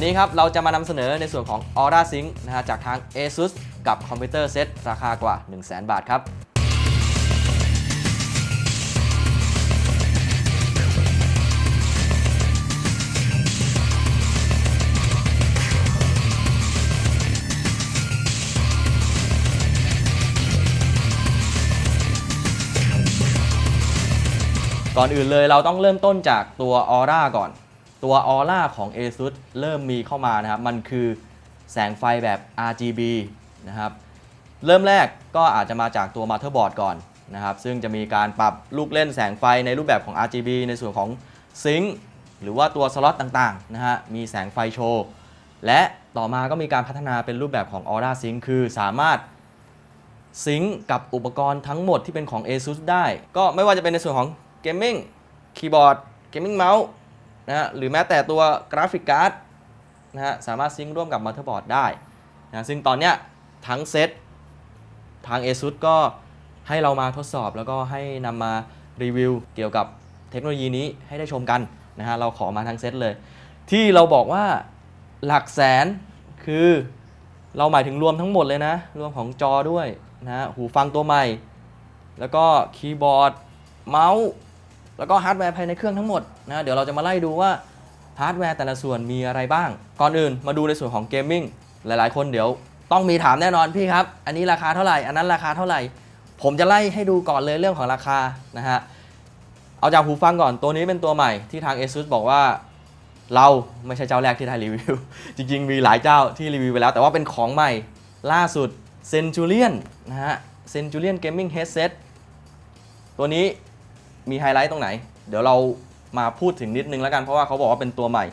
วันนี้ครับเราจะมานำเสนอในส่วนของ Aura Sync นะฮะจากทาง ASUS กับคอมพิวเตอร์เซตราคากว่า 100,000 บาทครับก่อนอื่นเลยเราต้องเริ่มต้นจากตัว Aura ก่อน ตัว Aura ของ ASUS เริ่มมีเข้ามานะครับ มันคือแสงไฟแบบ RGB นะครับ เริ่มแรกก็อาจจะมาจากตัว motherboard ก่อนนะครับ ซึ่งจะมีการปรับลูกเล่นแสงไฟในรูปแบบของ RGB ในส่วนของซิงค์หรือว่าตัวสล็อตต่างๆนะฮะ มีแสงไฟโชว์ และต่อมาก็มีการพัฒนาเป็นรูปแบบของ Aura Sync คือสามารถซิงก์กับอุปกรณ์ทั้งหมดที่เป็นของ ASUS ได้ ก็ไม่ว่าจะเป็นในส่วนของเกมมิ่งคีย์บอร์ดเกมมิ่งเมาส์ นะฮะหรือแม้แต่ตัวกราฟิกการ์ดนะฮะสามารถซิงก์ร่วมกับมัลเทอร์บอร์ดได้นะซึ่งตอนเนี้ยทั้งเซตทาง ASUS ก็ให้เรามาทดสอบแล้วก็ให้นำมารีวิวเกี่ยวกับเทคโนโลยีนี้ให้ได้ชมกันนะฮะเราขอมาทั้งเซตเลย ที่เราบอกว่าหลักแสนคือเราหมายถึงรวมทั้งหมดเลยนะ รวมของจอด้วยนะฮะหูฟังตัวใหม่ แล้วก็คีย์บอร์ด เมาส์ แล้วก็ฮาร์ดแวร์ภายในเครื่องทั้งหมดนะเดี๋ยวเราจะมาไล่ดูว่าฮาร์ดแวร์แต่ละส่วนมีอะไรบ้าง ก่อนอื่นมาดูในส่วนของเกมมิ่งหลายๆ คนเดี๋ยวต้องมีถามแน่นอนพี่ครับ อันนี้ราคาเท่าไหร่ อันนั้นราคาเท่าไหร่ ผมจะไล่ให้ดูก่อนเลยเรื่องของราคานะฮะ เอาจากหูฟังก่อน ตัวนี้เป็นตัวใหม่ที่ทาง ASUS บอกว่าเราไม่ใช่เจ้าแรกที่ได้รีวิว จริงๆ มีหลายเจ้าที่รีวิวไปแล้ว แต่ว่าเป็นของใหม่ล่าสุด Centurion นะฮะ Centurion Gaming Headset ตัวนี้ มีไฮไลท์ตรงไหน เดี๋ยวเรามาพูดถึงนิดนึงแล้วกัน เพราะว่าเขาบอกว่าเป็นตัวใหม่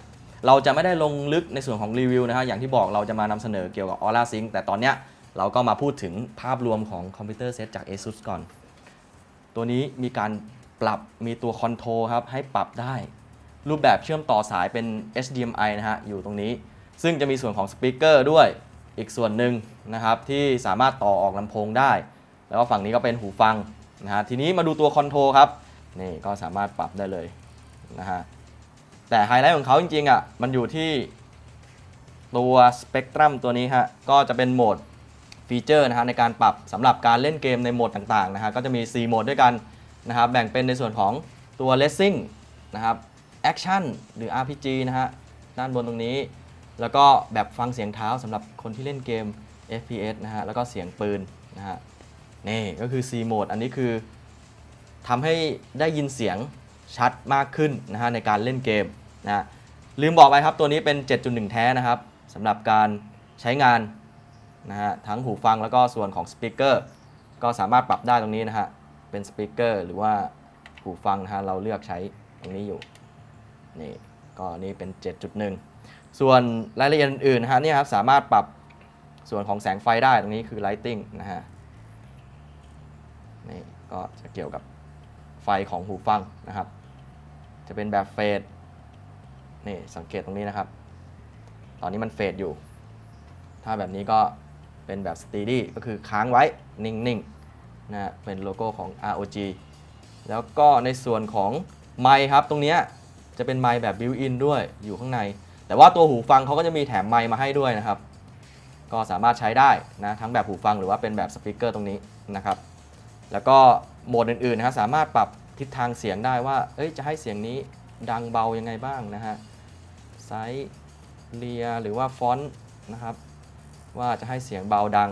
เราจะไม่ได้ลงลึกในส่วนของรีวิวนะฮะอย่างที่บอกเราจะมานำเสนอเกี่ยวกับ Aura Sync แต่ตอนเนี้ยเราก็มาพูดถึงภาพรวมของคอมพิวเตอร์เซตจาก ASUS ก่อน ตัวนี้มีการปรับมีตัวคอนโทรครับให้ปรับได้ รูปแบบเชื่อมต่อสายเป็น HDMI นะฮะอยู่ตรงนี้ ซึ่งจะมีส่วนของสปีกเกอร์ด้วยอีกส่วนหนึ่งนะครับที่สามารถต่อออกลำโพงได้ แล้วก็ฝั่งนี้ก็เป็นหูฟังนะฮะทีนี้มาดูตัวคอนโทรครับ นี่ก็สามารถปรับได้เลยนะฮะแต่ไฮไลท์ของเขาจริงๆอะมันอยู่ที่ตัวสเปกตรัมตัวนี้ฮะก็จะเป็นโหมดฟีเจอร์นะฮะในการปรับสำหรับการเล่นเกมในโหมดต่างๆนะฮะก็จะมี 4 โหมดด้วยกันนะครับแบ่งเป็นในส่วนของตัว Racing นะครับ Action หรือ RPG นะฮะด้านบนตรงนี้ แล้วก็แบบฟังเสียงเท้าสำหรับคนที่เล่นเกม FPS นะฮะแล้วก็เสียงปืนนะฮะนี่ก็คือ C โหมด อันนี้คือ ทำให้ได้ยินเสียงชัดมากขึ้นนะฮะในการเล่นเกมนะฮะลืมบอกไปครับตัวนี้เป็น 7.1 แท้นะครับสำหรับการใช้งานนะฮะทั้งหูฟังแล้วก็ส่วนของสปีกเกอร์ก็สามารถปรับได้ตรงนี้นะฮะเป็นสปีกเกอร์หรือว่าหูฟังนะฮะเราเลือกใช้ตรงนี้อยู่นี่ก็นี่เป็น 7.1 ส่วนรายละเอียดอื่นนะฮะนี่ครับสามารถปรับส่วนของแสงไฟได้ตรงนี้คือ lighting นะฮะนี่ก็จะเกี่ยวกับ ไฟของหูฟังนะครับ จะเป็นแบบเฟดนี่สังเกตตรงนี้นะครับ ตอนนี้มันเฟดอยู่ ถ้าแบบนี้ก็เป็นแบบ steady ก็คือค้างไว้นิ่งๆนะฮะเป็นโลโก้ของ ROG แล้วก็ในส่วนของไมค์ครับ ตรงนี้จะเป็นไมค์แบบ built in ด้วยอยู่ข้างใน แต่ว่าตัวหูฟังเขาก็จะมีแถมไมค์มาให้ด้วยนะครับ ก็สามารถใช้ได้นะทั้งแบบหูฟังหรือว่าเป็นแบบสปีกเกอร์ตรงนี้นะครับ แล้วก็ โหมดอื่นๆนะฮะสามารถปรับทิศทางเสียงได้ว่า เอ้ยจะให้เสียงนี้ดังเบายังไงบ้างนะฮะไซส์เลียหรือว่าฟอนต์นะครับ ว่าจะให้เสียงเบาดัง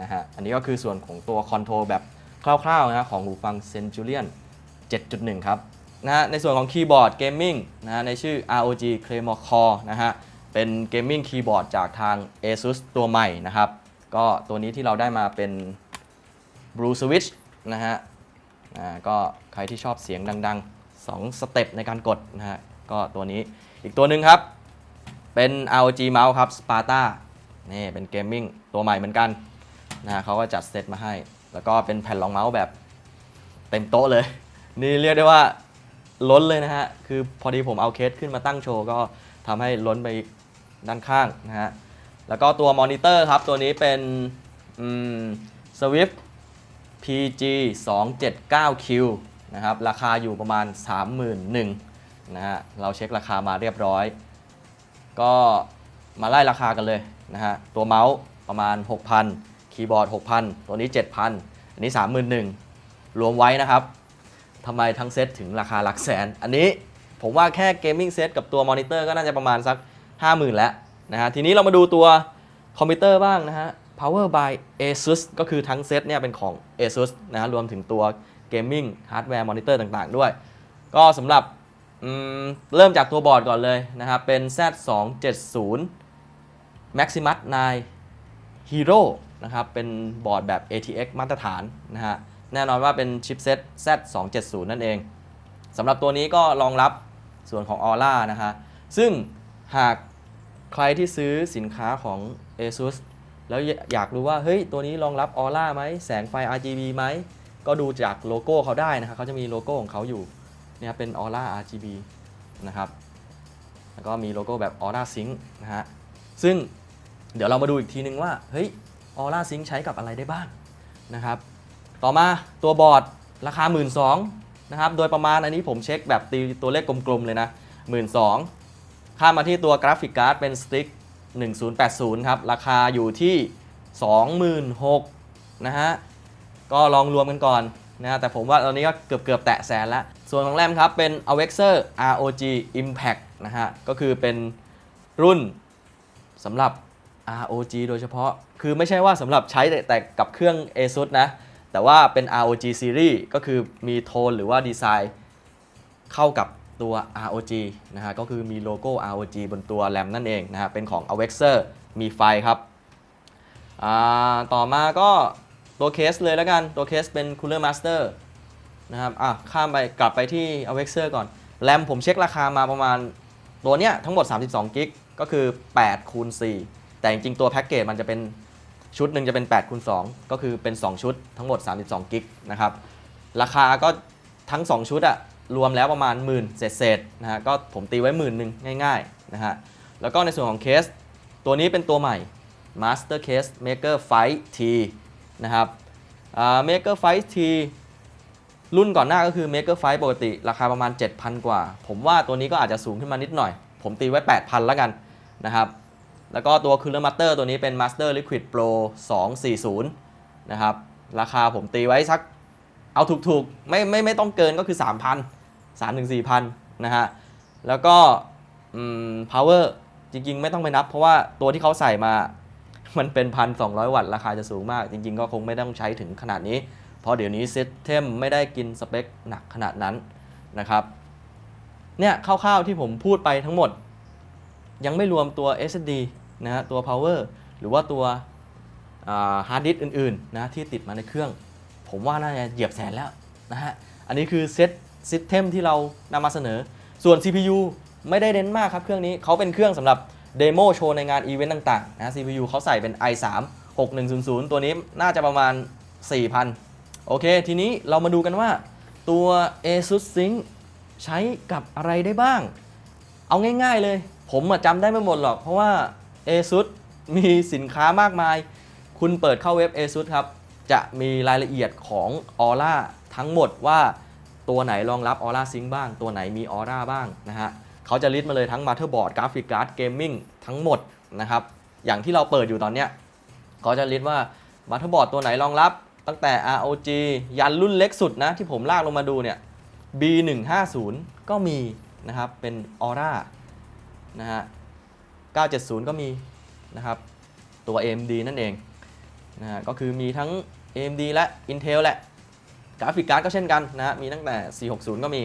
นะฮะอันนี้ก็คือส่วนของตัวคอนโทรลแบบคร่าวๆนะฮะของหูฟัง Centurion 7.1 ครับนะฮะในส่วนของคีย์บอร์ดเกมมิ่งนะฮะในชื่อ ROG Claymore Core นะฮะเป็นเกมมิ่งคีย์บอร์ดจากทาง ASUS ตัวใหม่นะครับ ก็ตัวนี้ที่เราได้มาเป็น Blue Switch นะฮะ ก็ใครที่ชอบเสียงดังๆ 2 สเต็ปในการกดนะฮะก็ตัวนี้อีกตัวหนึ่งครับ เป็น ROG Mouse ครับ Sparta นี่เป็นเกมมิ่งตัวใหม่เหมือนกันนะฮะเขาก็จัดเซตมาให้ แล้วก็เป็นแผ่นรองเมาส์แบบเต็มโต๊ะเลย นี่เรียกได้ว่าล้นเลยนะฮะ คือพอดีผมเอาเคสขึ้นมาตั้งโชว์ ก็ทำให้ล้นไปด้านข้างนะฮะ แล้วก็ตัวมอนิเตอร์ครับ ตัวนี้เป็น Swift PG 279Q นะครับราคาอยู่ประมาณ 31,000นะฮะเราเช็คราคามาเรียบร้อย ก็มาไล่ราคากันเลยนะฮะตัวเมาส์ประมาณ 6,000 คีย์บอร์ด 6,000 ตัวนี้ 7,000 อันนี้ 31,000 รวมไว้นะครับทำไมทั้งเซตถึงราคาหลักแสน อันนี้ผมว่าแค่เกมมิ่งเซตกับตัวมอนิเตอร์ก็น่าจะประมาณสัก 50,000 แล้วนะฮะทีนี้เรามาดูตัวคอมพิวเตอร์บ้างนะฮะ Power by ASUS ก็คือทั้งเซตเนี่ยเป็นของ ASUS นะรวมถึงตัวเกมมิ่งฮาร์ดแวร์มอนิเตอร์ต่างๆ ด้วย ก็สำหรับเริ่มจากตัวบอร์ดก่อนเลยนะครับ เป็น Z270 Maximus 9 Hero นะครับ เป็นบอร์ดแบบ ATX มาตรฐานนะฮะ แน่นอนว่าเป็นชิปเซ็ต Z270 นั่นเอง สำหรับตัวนี้ก็รองรับส่วนของ Aura นะฮะ ซึ่งหากใครที่ซื้อสินค้าของ ASUS แล้วอยากรู้ว่าเฮ้ยตัวนี้รองรับ Aura ไหมแสงไฟ RGB ไหมก็ดูจากโลโก้เขาได้นะครับเขาจะมีโลโก้ของเขาอยู่เนี่ยเป็น Aura RGB นะครับแล้วก็มีโลโก้แบบ Aura Sync นะฮะซึ่งเดี๋ยวเรามาดูอีกทีนึงว่าเฮ้ย Aura Sync ใช้กับอะไรได้บ้างนะครับต่อมาตัวบอร์ดราคา 1 2ื่นนะครับโดยประมาณอันนี้ผมเช็คแบบตีตัวเลขกลมๆเลยนะ 1 2ื่นข้ามาที่ตัวกราฟิกการ์ดเป็นสติ๊ก 1080 ครับ ราคาอยู่ที่ 26,000นะฮะ ก็ลองรวมกันก่อนนะฮะแต่ผมว่าตอนนี้ก็เกือบเกือบแตะแสนแล้ว ส่วนของแรมครับ เป็น Avexer ROG Impact นะฮะ ก็คือเป็นรุ่นสำหรับ ROG โดยเฉพาะ คือไม่ใช่ว่าสำหรับใช้แต่แต่กับเครื่อง ASUS นะ แต่ว่าเป็น ROG Series ก็คือมีโทนหรือว่าดีไซน์เข้ากับ ตัว ROG นะฮะก็คือมีโลโก้ ROG บนตัวแรมนั่นเองนะฮะเป็นของ Avexer มีไฟครับต่อมาก็ตัวเคสเลยแล้วกัน ตัวเคสเป็น Cooler Master นะครับอะข้ามไปกลับไปที่ Avexer ก่อน แรมผมเช็คราคามาประมาณตัวเนี้ยทั้งหมด 32กิกก็คือ8คูณ4แต่จริงๆ ตัวแพ็กเกจมันจะเป็นชุดหนึ่งจะเป็น8คูณ2ก็คือเป็น 2 ชุดทั้งหมด 32กิกนะครับ ราคาก็ทั้ง 2 ชุดอะ รวมแล้วประมาณหมื่นเศษๆนะฮะก็ผมตีไว้หมื่นหนึ่งง่ายๆนะฮะแล้วก็ในส่วนของเคส ตัวนี้เป็นตัวใหม่ Master Case Maker Fight T นะครับอ่า Maker Fight T รุ่นก่อนหน้าก็คือ Maker Fight ปกติราคาประมาณ 7,000 กว่า ผมว่าตัวนี้ก็อาจจะสูงขึ้นมานิดหน่อย ผมตีไว้ 8,000 แล้วกันนะครับแล้วก็ตัว Cooler Master ตัวนี้เป็น Master Liquid Pro 240 นะครับ ราคาผมตีไว้สัก เอาถูกๆ ไม่ไม่ไม่ต้องเกินก็คือ 3,000 3ถึง4,000 นะฮะ แล้วก็อืม power จริงๆ ไม่ต้องไปนับ เพราะว่าตัวที่เขาใส่มา มันเป็น 1,200 วัตต์ ราคาจะสูงมาก จริงๆ ก็คงไม่ต้องใช้ถึงขนาดนี้ เพราะเดี๋ยวนี้ซิสเต็มไม่ได้กินสเปคหนักขนาดนั้นนะครับ เนี่ยคร่าวๆที่ผมพูดไปทั้งหมด ยังไม่รวมตัว SSD นะฮะตัว power หรือว่าตัวฮาร์ดดิสอื่นๆนะที่ติดมาในเครื่อง ผมว่าน่าจะเหยียบแสนแล้วนะฮะ อันนี้คือเซตซิสเต็มที่เรานำมาเสนอ ส่วน CPU ไม่ได้เน้นมากครับเครื่องนี้เขาเป็นเครื่องสำหรับเดโมโชว์ในงานอีเวนต์ต่างๆนะ CPU เขาใส่เป็น i3 6100 ตัวนี้น่าจะประมาณ 4,000 โอเค ทีนี้เรามาดูกันว่าตัว ASUS Sync ใช้กับอะไรได้บ้าง เอาง่ายๆเลย ผมจำได้ไม่หมดหรอก เพราะว่า ASUS มีสินค้ามากมาย คุณเปิดเข้าเว็บ ASUS ครับ จะมีรายละเอียดของ Aura ทั้งหมดว่าตัวไหนรองรับ Aura Sync บ้าง ตัวไหนมี Aura บ้างนะฮะเขาจะลิสต์มาเลยทั้ง Motherboard Graphic Card Gaming ทั้งหมดนะครับ อย่างที่เราเปิดอยู่ตอนเนี้ยเขาจะลิสต์ว่า Motherboard ตัวไหนรองรับ ตั้งแต่ ROG ยันรุ่นเล็กสุดนะ ที่ผมลากลงมาดูเนี่ย B150 ก็มีนะครับ เป็น Aura นะฮะ 970 ก็มีนะครับ ตัว AMD นั่นเองนะฮะก็คือมีทั้ง AMD และ Intel แหละกราฟิกการ์ดก็เช่นกันนะฮะมีตั้งแต่ 460 ก็มี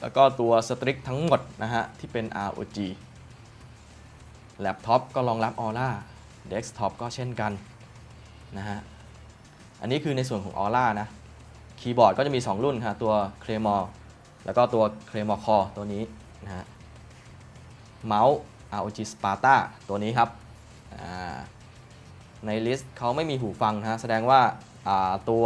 แล้วก็ตัวสตริกทั้งหมดนะฮะ ที่เป็น ROG แล็ปท็อปก็รองรับ Aura Desktop ก็เช่นกันนะฮะ อันนี้คือในส่วนของ Aura นะ คีย์บอร์ดก็จะมี 2 รุ่นครับตัว Claymore แล้วก็ตัว Claymore Core ตัวนี้นะฮะ เมาส์ ROG Sparta ตัวนี้ครับ อ่า ในลิสต์เขาไม่มีหูฟังนะฮะแสดงว่าาตัว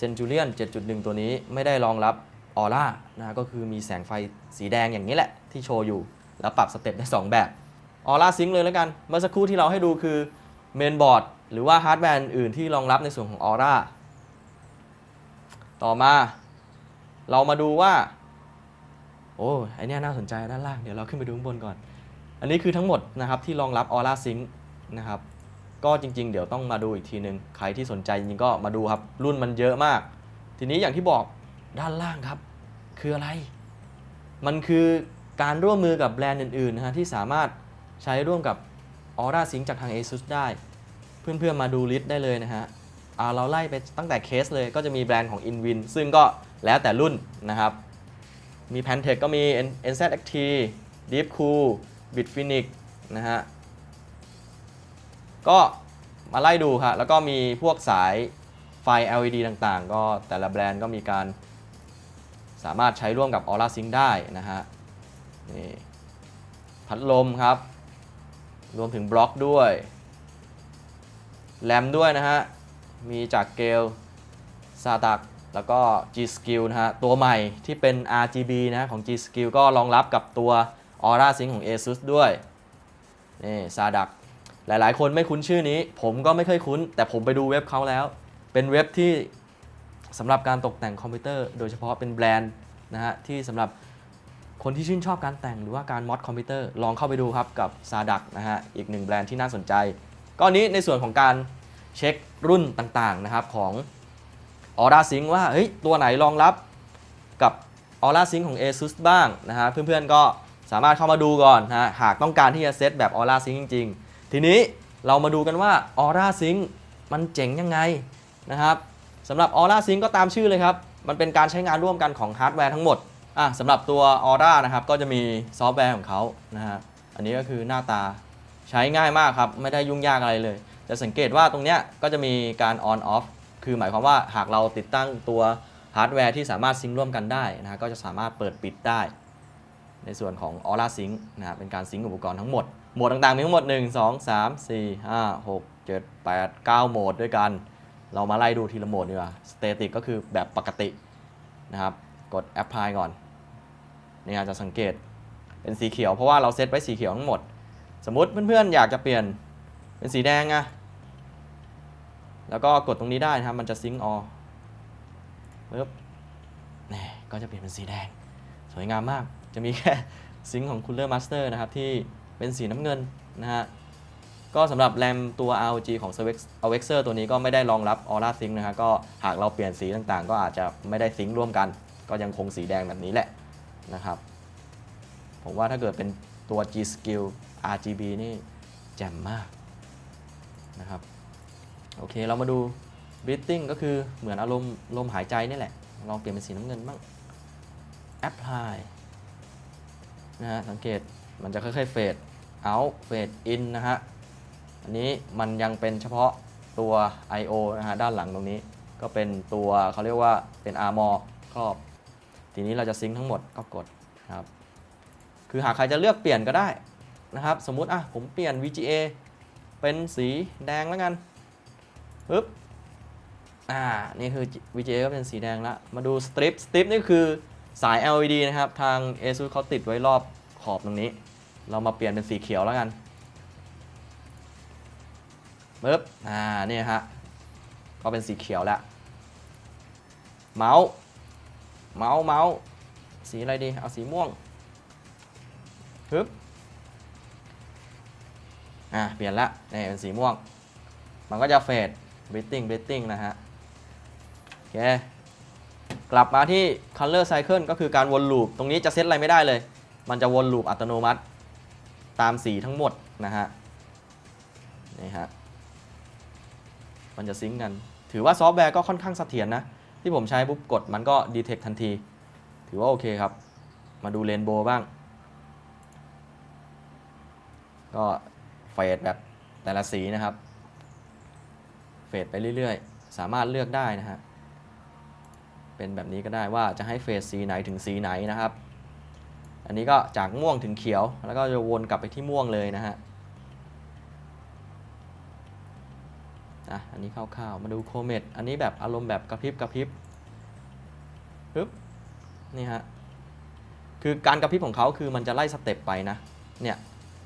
Centurion 7.1 ตัวนี้ไม่ได้รองรับ Aura นะฮะก็คือมีแสงไฟสีแดงอย่างนี้แหละที่โชว์อยู่ แล้วปรับสเต็ปได้ 2 แบบ Aura Sync เลยแล้วกัน เมื่อสักครู่ที่เราให้ดูคือเมนบอร์ดหรือว่าฮาร์ดแวร์อื่นที่รองรับในส่วนของ Aura ต่อมา เรามาดูว่า โอ้ไอเนี้ยน่าสนใจด้านล่าง เดี๋ยวเราขึ้นไปดูข้างบนก่อน อันนี้คือทั้งหมดนะครับที่รองรับ Aura Sync นะครับ ก็จริง ๆ เดี๋ยวต้องมาดูอีกทีหนึ่งใครที่สนใจจริงๆก็มาดูครับรุ่นมันเยอะมาก ทีนี้อย่างที่บอกด้านล่างครับ คืออะไร มันคือการร่วมมือกับแบรนด์อื่นๆนะฮะที่สามารถใช้ร่วมกับ Aura Sync จากทาง ASUS ได้ เพื่อนๆมาดูลิสต์ได้เลยนะฮะเราไล่ไปตั้งแต่เคสเลยก็จะมีแบรนด์ของ Inwin ซึ่งก็แล้วแต่รุ่นนะครับ มี Pantech ก็มี N- NZXT Deepcool Bitfinex นะฮะ ก็มาไล่ดูครับแล้วก็มีพวกสายไฟ LED ต่างๆ ก็แต่ละแบรนด์ก็มีการสามารถใช้ร่วมกับ Aura Sync ได้นะฮะนี่พัดลมครับ รวมถึงบล็อกด้วยแรมด้วยนะฮะ มีจากเกลซาตักแล้วก็ G Skill นะฮะ ตัวใหม่ที่เป็น RGB นะของ G Skill ก็รองรับกับตัว Aura Sync ของ ASUS ด้วยนี่ซาดัก หลาย ๆ คนไม่คุ้นชื่อนี้ ผมก็ไม่เคยคุ้น แต่ผมไปดูเว็บเขาแล้ว เป็นเว็บที่สำหรับการตกแต่งคอมพิวเตอร์ โดยเฉพาะเป็นแบรนด์นะฮะที่สำหรับคนที่ชื่นชอบการแต่งหรือว่าการมอดคอมพิวเตอร์ลองเข้าไปดูครับกับซาดักนะฮะอีกหนึ่งแบรนด์ที่น่าสนใจ ก็อันนี้ในส่วนของการเช็ครุ่นต่าง ๆ นะครับของ Aura Sync ว่าเฮ้ยตัวไหนรองรับกับ Aura Sync ของ ASUS บ้างนะฮะเพื่อน ๆ ก็สามารถเข้ามาดูก่อนนะฮะหากต้องการที่จะเซตแบบ Aura Sync จริง ๆ ทีนี้เรามาดูกันว่า Aura Sync มันเจ๋งยังไงนะครับสำหรับ Aura Sync ก็ตามชื่อเลยครับ มันเป็นการใช้งานร่วมกันของฮาร์ดแวร์ทั้งหมดอะสำหรับตัว Aura นะครับก็จะมีซอฟต์แวร์ของเขานะฮะอันนี้ก็คือหน้าตาใช้ง่ายมากครับ ไม่ได้ยุ่งยากอะไรเลย จะสังเกตว่าตรงเนี้ยก็จะมีการ on off คือหมายความว่าหากเราติดตั้งตัวฮาร์ดแวร์ที่สามารถซิงร่วมกันได้นะก็จะสามารถเปิดปิดได้ ในส่วนของ Aura Sync นะเป็นการซิงอุปกรณ์ทั้งหมด โหมดต่างๆ มีทั้งหมด 1 2 3 4 5 6 7 8 9 โหมดด้วยกัน เรามาไล่ดูทีละโหมดดีกว่า Static ก็คือแบบปกตินะครับ กด Apply ก่อนนี่อาจจะสังเกตเป็นสีเขียว เพราะว่าเราเซตไว้สีเขียวทั้งหมด สมมติเพื่อนๆ อยากจะเปลี่ยนเป็นสีแดงอะแล้วก็กดตรงนี้ได้นะครับ มันจะซิงค์ออปึ๊บนี่ก็จะเปลี่ยนเป็นสีแดง สวยงามมาก จะมีแค่ซิงค์ของ Cooler Master นะครับที่ เป็นสีน้ำเงินนะฮะก็สำหรับแรมตัว ROG ของ Avexer ตัวนี้ก็ไม่ได้รองรับ Aura Sync นะฮะก็หากเราเปลี่ยนสีต่างๆ ก็อาจจะไม่ได้ซิงค์ร่วมกัน ก็ยังคงสีแดงแบบนี้แหละนะครับผมว่าถ้าเกิดเป็นตัว G Skill RGB นี่แจ่มมากนะครับโอเคเรามาดู breathing ก็คือเหมือนอารมณ์ลมหายใจนี่แหละ ลองเปลี่ยนเป็นสีน้ำเงินบ้าง apply นะฮะสังเกตมันจะค่อยๆ fade out fade in นะฮะ อันนี้มันยังเป็นเฉพาะตัว I/O นะฮะ ด้านหลังตรงนี้ ก็เป็นตัวเขาเรียกว่าเป็น armor ครอบ ทีนี้เราจะซิงค์ทั้งหมดก็กดครับ คือหากใครจะเลือกเปลี่ยนก็ได้นะครับ สมมุติอะผมเปลี่ยน VGA เป็นสีแดงแล้วกันปึ๊บอ่า นี่คือ VGA ก็เป็นสีแดงละ มาดูสตริปสตริปนี่คือสาย LED นะครับ ทาง ASUS เขาติดไว้รอบขอบตรงนี้ เรามาเปลี่ยนเป็นสีเขียวแล้วกันปึ๊บอ่านี่ฮะก็เป็นสีเขียวแล้วเมาส์เมาส์เมาส์สีอะไรดี เอาสีม่วงปึ๊บอ่าเปลี่ยนละนี่เป็นสีม่วง มันก็จะเฟด breathing breathing นะฮะโอเคกลับมาที่ color cycle ก็คือการวนลูป ตรงนี้จะเซตอะไรไม่ได้เลย มันจะวนลูปอัตโนมัติ ตามสีทั้งหมดนะฮะนี่ฮะมันจะซิงกันถือว่าซอฟต์แวร์ก็ค่อนข้างเสถียรนะที่ผมใช้ปุ๊บกดมันก็ดีเทคทันที ถือว่าโอเคครับ มาดูเรนโบว์บ้าง ก็เฟดแบบแต่ละสีนะครับ เฟดไปเรื่อยๆ สามารถเลือกได้นะฮะเป็นแบบนี้ก็ได้ว่าจะให้เฟดสีไหนถึงสีไหนนะครับ อันนี้ก็จากม่วงถึงเขียว แล้วก็จะวนกลับไปที่ม่วงเลยนะฮะอะอันนี้คร่าวๆมาดูโคเมตอันนี้แบบอารมณ์แบบกระพริบกระพริบปึ๊บนี่ฮะคือการกระพริบของเขาคือมันจะไล่สเต็ปไปนะเนี่ย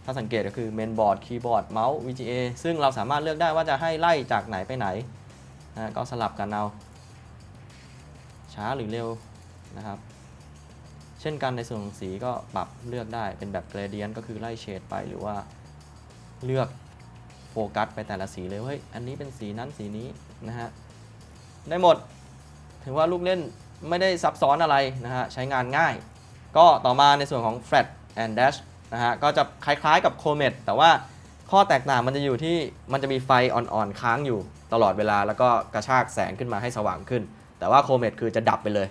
ถ้าสังเกตก็คือเมนบอร์ดคีย์บอร์ดเมาส์ VGA ซึ่งเราสามารถเลือกได้ว่าจะให้ไล่จากไหนไปไหนนะก็สลับกันเอาช้าหรือเร็วนะครับ ชเช่นกันในส่วนของสีก็ปรับเลือกได้เป็นแบบ gradient ก็คือไล่เฉดไปหรือว่าเลือกโฟกัสไปแต่ละสีเลยเฮ้ยอันนี้เป็นสีนั้นสีนี้นะฮะได้หมด ถือว่าลูกเล่นไม่ได้ซับซ้อนอะไรนะฮะใช้งานง่าย ก็ต่อมาในส่วนของ flat and dash นะฮะก็จะคล้ายๆกับ comet แต่ว่าข้อแตกต่างมันจะอยู่ที่มันจะมีไฟอ่อนๆค้างอยู่ตลอดเวลา แล้วก็กระชากแสงขึ้นมาให้สว่างขึ้น แต่ว่า comet คือจะดับไปเลย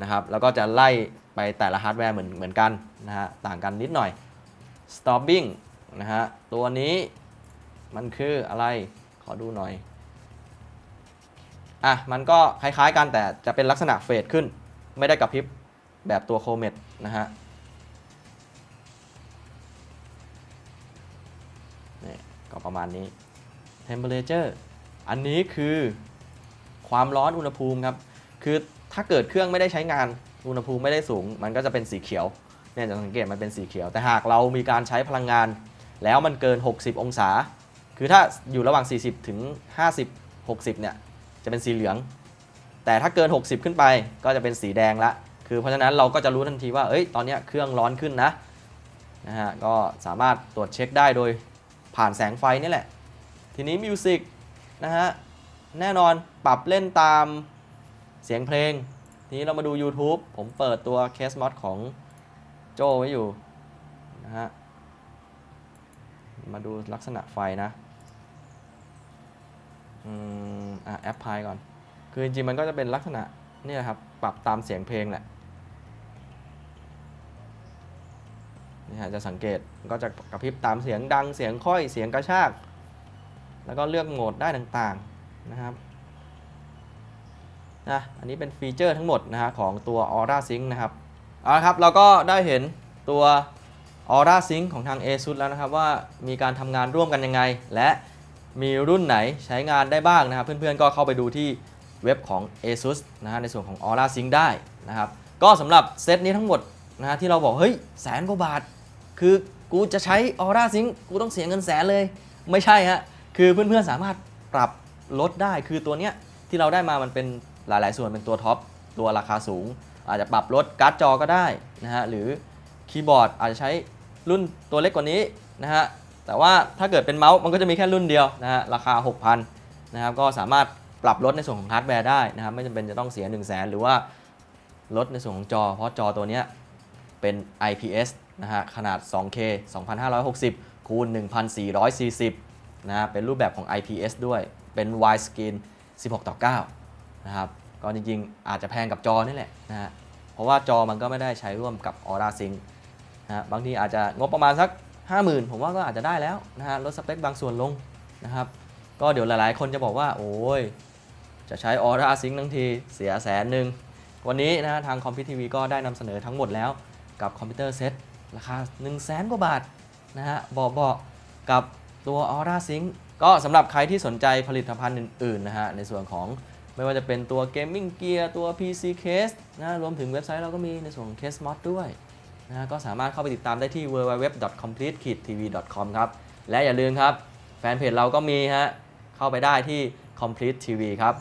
นะครับแล้วก็จะไล่ไปแต่ละฮาร์ดแวร์เหมือนเหมือนกันนะฮะต่างกันนิดหน่อย stopping นะฮะตัวนี้มันคืออะไรขอดูหน่อยอะมันก็คล้ายๆกันแต่จะเป็นลักษณะเฟดขึ้น ไม่ได้กระพริบแบบตัวโคเมตนะฮะนี่ก็ประมาณนี้ temperature อันนี้คือความร้อนอุณหภูมิครับ คือ ถ้าเกิดเครื่องไม่ได้ใช้งานอุณหภูมิไม่ได้สูง มันก็จะเป็นสีเขียวเนี่ยจะสังเกตมันเป็นสีเขียว แต่หากเรามีการใช้พลังงาน แล้วมันเกิน 60 องศา คือถ้าอยู่ระหว่าง 40 ถึง 50 60 เนี่ยจะเป็นสีเหลือง แต่ถ้าเกิน 60 ขึ้นไปก็จะเป็นสีแดงละคือเพราะฉะนั้นเราก็จะรู้ทันทีว่าเอ้ยตอนนี้เครื่องร้อนขึ้นนะนะฮะก็สามารถตรวจเช็คได้โดยผ่านแสงไฟนี่แหละ ทีนี้มิวสิกนะฮะแน่นอนปรับเล่นตาม เสียงเพลง ทีนี้เรามาดู YouTube ผมเปิดตัวเคสมอดของโจไว้อยู่นะฮะ มาดูลักษณะไฟนะ อืม อะ แอปพลายก่อน คือจริงๆ มันก็จะเป็นลักษณะเนี่ยครับ ปรับตามเสียงเพลงแหละ นี่ฮะ จะสังเกต ก็จะกระพริบตามเสียงดัง เสียงค่อย เสียงกระชาก แล้วก็เลือกโหมดได้ต่างๆ นะครับ นะอันนี้เป็นฟีเจอร์ทั้งหมดนะฮะของตัว Aura Sync นะครับเอาละครับเราก็ได้เห็นตัว Aura Sync ของทาง ASUS แล้วนะครับว่ามีการทำงานร่วมกันยังไง และมีรุ่นไหนใช้งานได้บ้างนะครับ เพื่อนๆก็เข้าไปดูที่เว็บของ ASUS นะฮะในส่วนของ Aura Sync ได้นะครับก็สำหรับเซตนี้ทั้งหมดนะฮะที่เราบอกเฮ้ยแสนกว่าบาท คือกูจะใช้ Aura Sync กูต้องเสียเงินแสนเลย ไม่ใช่ฮะคือเพื่อนๆสามารถปรับลดได้คือตัวเนี้ยที่เราได้มามันเป็น หลาย ๆ ส่วนเป็นตัวท็อปตัวราคาสูง อาจจะปรับลดการ์ดจอก็ได้นะฮะหรือคีย์บอร์ดอาจจะใช้รุ่นตัวเล็กกว่านี้นะฮะแต่ว่าถ้าเกิดเป็นเมาส์มันก็จะมีแค่รุ่นเดียวนะฮะราคา 6,000นะครับก็สามารถปรับลดในส่วนของฮาร์ดแวร์ได้นะครับไม่จำเป็นจะต้องเสีย 1 0 0 0 0แสนหรือว่าลดในส่วนของจอ เพราะจอตัวนี้เป็น IPS นะฮะขนาด 2K 2560คูณ1440นะฮะเป็นรูปแบบของ IPS ด้วยเป็น widescreen 16 ต่อ 9 นะครับก็จริงๆ อาจจะแพงกับจอนี่แหละนะฮะเพราะว่าจอมันก็ไม่ได้ใช้ร่วมกับ Aura Sync นะฮะบางทีอาจจะงบประมาณสัก 50,000 ผมว่าก็อาจจะได้แล้วนะฮะลดสเปคบางส่วนลงนะครับก็เดี๋ยวหลายๆ คนจะบอกว่า โอ้ย จะใช้ Aura Sync ทั้งทีเสียแสนหนึ่งวันนี้นะฮะทางคอมพิวทีวีก็ได้นำเสนอทั้งหมดแล้วกับคอมพิวเตอร์เซ็ตราคา 1 0 0 0 0แสนกว่าบาทนะฮะเบาๆกับตัว Aura Sync ก็สำหรับใครที่สนใจผลิตภัณฑ์อื่นๆนะฮะในส่วนของ ไม่ว่าจะเป็นตัว Gaming Gear ตัว PC Case นะรวมถึงเว็บไซต์เราก็มีในส่วนของ Case Mod ด้วยนะฮะก็สามารถเข้าไปติดตามได้ที่ www.complete-tv.com ครับ และอย่าลืมครับ แฟนเพจเราก็มีฮะ เข้าไปได้ที่ Complete TV ครับ